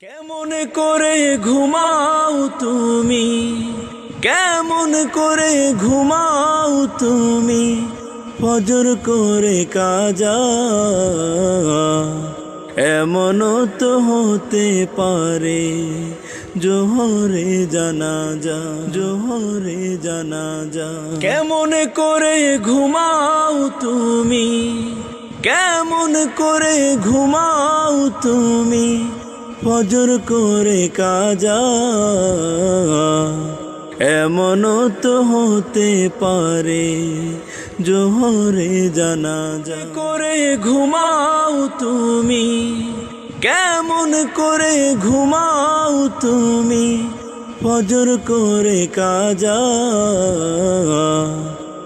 কেমন করে ঘুমাও তুমি? কেমন করে ঘুমাও তুমি? ফজর করে কাজা। এমনও তো হতে পারে জোহরে জানা যা জোহরে জানা যা কেমন করে ঘুমাও তুমি? কেমন করে ঘুমাও তুমি? ফজর করে কাজা। এমনও তো হতে পারে জোহরে জানাজা। করে ঘুমাও তুমি? কেমন করে ঘুমাও তুমি? ফজর করে কাজা।